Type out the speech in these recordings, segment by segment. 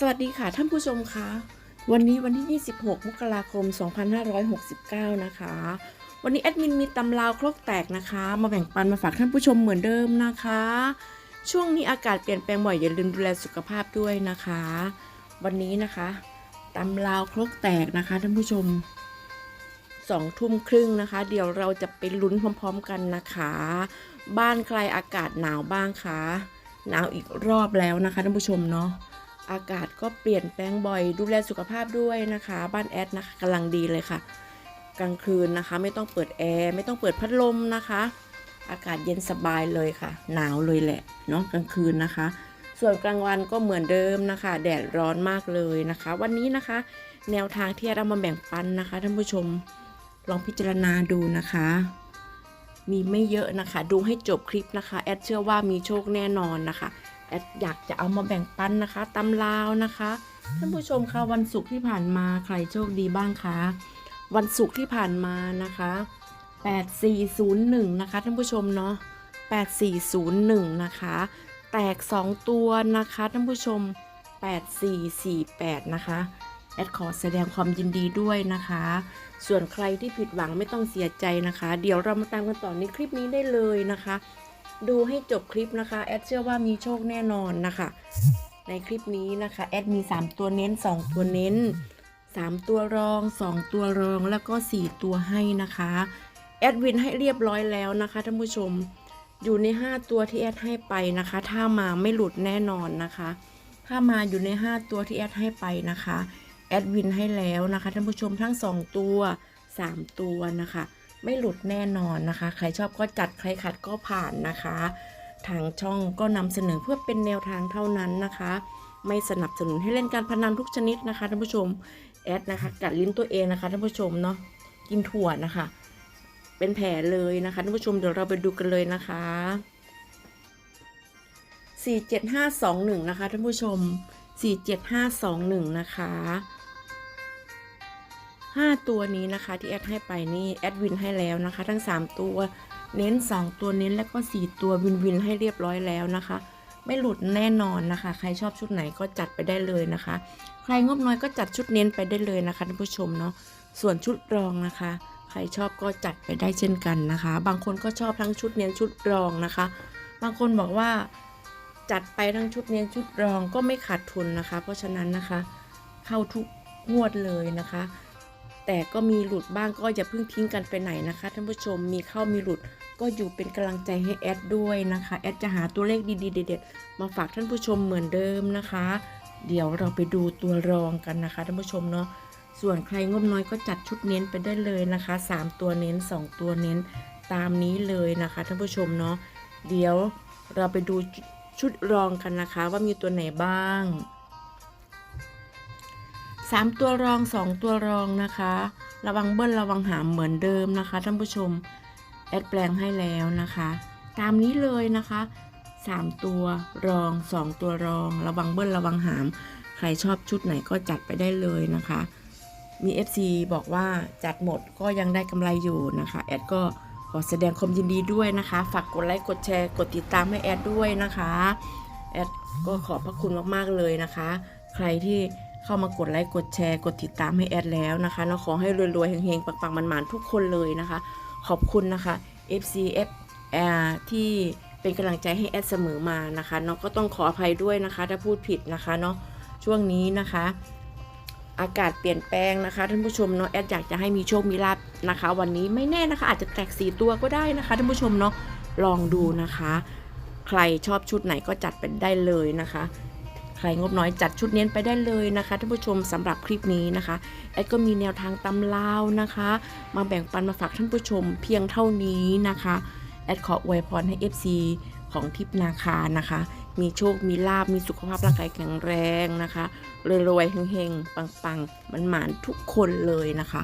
สวัสดีค่ะท่านผู้ชมคะวันนี้วันที่ 26 มกราคม 2569 นะคะ วันนี้แอดมินมีตำราวครกแตกนะคะ มาแบ่งปันมาฝากท่านผู้ชมเหมือนเดิมนะคะ ช่วงนี้อากาศเปลี่ยนแปลงบ่อยอย่าลืมดูแลสุขภาพด้วยนะคะ วันนี้นะคะตำราวครกแตกนะคะท่านผู้ชมสองทุ่มครึ่งนะคะ เดี๋ยวเราจะไปลุ้นพร้อมๆกันนะคะ บ้านใครอากาศหนาวบ้างคะหนาวอีกรอบแล้วนะคะท่านผู้ชมเนาะ อากาศก็เปลี่ยนแปลงบ่อย ดูแลสุขภาพด้วยนะคะ บ้านแอดนะคะกำลังดีเลยค่ะ กลางคืนนะคะ ไม่ต้องเปิดแอร์ไม่ต้องเปิดพัดลมนะคะ อากาศเย็นสบายเลยค่ะ หนาวเลยแหละเนาะกลางคืนนะคะ ส่วนกลางวันก็เหมือนเดิมนะคะ แดดร้อนมากเลยนะคะ วันนี้นะคะ แนวทางที่เอามาแบ่งปันนะคะท่านผู้ชมลองพิจารณาดูนะคะ มีไม่เยอะนะคะ ดูให้จบคลิปนะคะ แอดเชื่อว่ามีโชคแน่นอนนะคะ แอดอยากจะเอามาแบ่งปันนะคะตำลาวนะคะ ท่านผู้ชมคะวันศุกร์ที่ผ่านมาใครโชคดีบ้างคะ วันศุกร์ที่ผ่านมานะคะ 8401 นะคะ ท่านผู้ชมเนาะ8401 นะคะ แตก 2 ตัวนะคะท่านผู้ชม 8448 นะคะ แอดขอแสดงความยินดีด้วยนะคะ ส่วนใครที่ผิดหวังไม่ต้องเสียใจนะคะ เดี๋ยวเรามาตามกันต่อในคลิปนี้ได้เลยนะคะ ดูให้จบคลิปนะคะแอดเชื่อว่ามีโชคแน่นอนนะคะ ในคลิปนี้นะคะแอดมี 3 ตัวเน้น 2 ตัวเน้น 3 ตัวรอง 2 ตัวรองแล้วก็ 4 ตัวให้นะคะแอดวินให้เรียบร้อยแล้วนะคะท่านผู้ชมอยู่ใน 5 ตัวที่แอดให้ไปนะคะ ถ้ามาไม่หลุดแน่นอนนะคะ ถ้ามาอยู่ใน 5 ตัวที่แอดให้ไปนะคะแอดวินให้แล้วนะคะท่านผู้ชมทั้ง 2 ตัว 3 ตัวนะคะ ไม่หลุดแน่นอนนะคะ ใครชอบก็จัดใครขัดก็ผ่านนะคะ ทางช่องก็นำเสนอเพื่อเป็นแนวทางเท่านั้นนะคะ ไม่สนับสนุนให้เล่นการพนันทุกชนิดนะคะท่านผู้ชมแอดนะคะกัดลิ้นตัวเองนะคะท่านผู้ชมเนาะกินถั่วนะคะ เป็นแผลเลยนะคะท่านผู้ชมเดี๋ยวเราไปดูกันเลยนะคะ47521นะคะท่านผู้ชม47521นะคะ 5 ตัวนี้นะคะที่แอดให้ไปนี่แอดวินให้แล้วนะคะ ทั้ง 3 ตัวเน้น 2 ตัวเน้นแล้วก็ 4 ตัววินวินให้เรียบร้อยแล้วนะคะ ไม่หลุดแน่นอนนะคะ ใครชอบชุดไหนก็จัดไปได้เลยนะคะ ใครงบน้อยก็จัดชุดเน้นไปได้เลยนะคะท่านผู้ชมเนาะส่วนชุดรองนะคะ ใครชอบก็จัดไปได้เช่นกันนะคะ บางคนก็ชอบทั้งชุดเน้นชุดรองนะคะ บางคนบอกว่าจัดไปทั้งชุดเน้นชุดรองก็ไม่ขาดทุนนะคะ เพราะฉะนั้นนะคะ เข้าทุกงวดเลยนะคะ แต่ก็มีหลุดบ้างก็อย่าเพิ่งทิ้งกันไปไหนนะคะท่านผู้ชมมีเข้ามีหลุดก็อยู่เป็นกำลังใจให้แอดด้วยนะคะแอดจะหาตัวเลขดีๆเด็ดๆมาฝากท่านผู้ชมเหมือนเดิมนะคะ เดี๋ยวเราไปดูตัวรองกันนะคะท่านผู้ชมเนาะส่วนใครงบน้อยก็จัดชุดเน้นไปได้เลยนะคะ 3 ตัวเน้น 2 ตัวเน้นตามนี้เลยนะคะท่านผู้ชมเนาะเดี๋ยวเราไปดูชุดรองกันนะคะว่ามีตัวไหนบ้าง สามตัวรองสองตัวรองนะคะ ระวังเบิ้ลระวังหามเหมือนเดิมนะคะท่านผู้ชมแอดแปลงให้แล้วนะคะ ตามนี้เลยนะคะสามตัวรองสองตัวรอง ระวังเบิ้ลระวังหาม ใครชอบชุดไหนก็จัดไปได้เลยนะคะ มี FC บอกว่าจัดหมดก็ยังได้กำไรอยู่นะคะแอดก็ขอแสดงความยินดีด้วยนะคะ ฝากกดไลค์ กดแชร์ กดติดตามให้แอดด้วยนะคะ แอดก็ขอบพระคุณมาก ๆ เลยนะคะ ใครที่ เข้ามากดไลค์กดแชร์กดติดตามให้แอดแล้วนะคะเนาะขอให้รวยๆเฮงๆปังๆมันๆทุกคนเลยนะคะ ขอบคุณนะคะ FCF อ่าที่เป็นกำลังใจให้แอดเสมอมานะคะเนาะก็ต้องขออภัยด้วยนะคะถ้าพูดผิดนะคะเนาะช่วงนี้นะคะ อากาศเปลี่ยนแปลงนะคะท่านผู้ชมเนาะแอดอยากจะให้มีโชคมีลาบนะคะ วันนี้ไม่แน่นะคะ อาจจะแตกสีตัวก็ได้นะคะท่านผู้ชมเนาะลองดูนะคะ ใครชอบชุดไหนก็จัดไปได้เลยนะคะ ใครงบน้อยจัดชุดเน้นไปได้เลยนะคะท่านผู้ชมสำหรับคลิปนี้นะคะแอดก็มีแนวทางตำลาวนะคะ มาแบ่งปันมาฝากท่านผู้ชมเพียงเท่านี้นะคะแอดขออวยพรให้ FC ของทิพนาคานะคะ มีโชค มีลาบ มีสุขภาพร่างกายแข็งแรงนะคะรวยๆเฮงๆ ปังๆ มันหมานทุกคนเลยนะคะ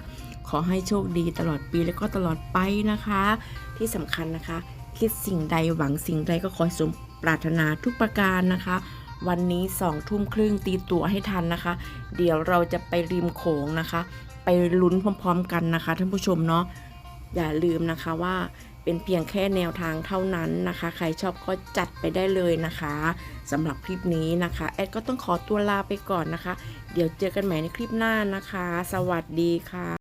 ขอให้โชคดีตลอดปีและก็ตลอดไปนะคะ ที่สำคัญนะคะ คิดสิ่งใดหวังสิ่งใดก็ขอสมปรารถนาทุกประการนะคะ วันนี้สองทุ่มครึ่งตีตั๋วให้ทันนะคะ เดี๋ยวเราจะไปริมโขงนะคะ ไปลุ้นพร้อมๆกันนะคะท่านผู้ชมเนาะอย่าลืมนะคะว่าเป็นเพียงแค่แนวทางเท่านั้นนะคะ ใครชอบก็จัดไปได้เลยนะคะสำหรับคลิปนี้นะคะ แอดก็ต้องขอตัวลาไปก่อนนะคะ เดี๋ยวเจอกันใหม่ในคลิปหน้านะคะ สวัสดีค่ะ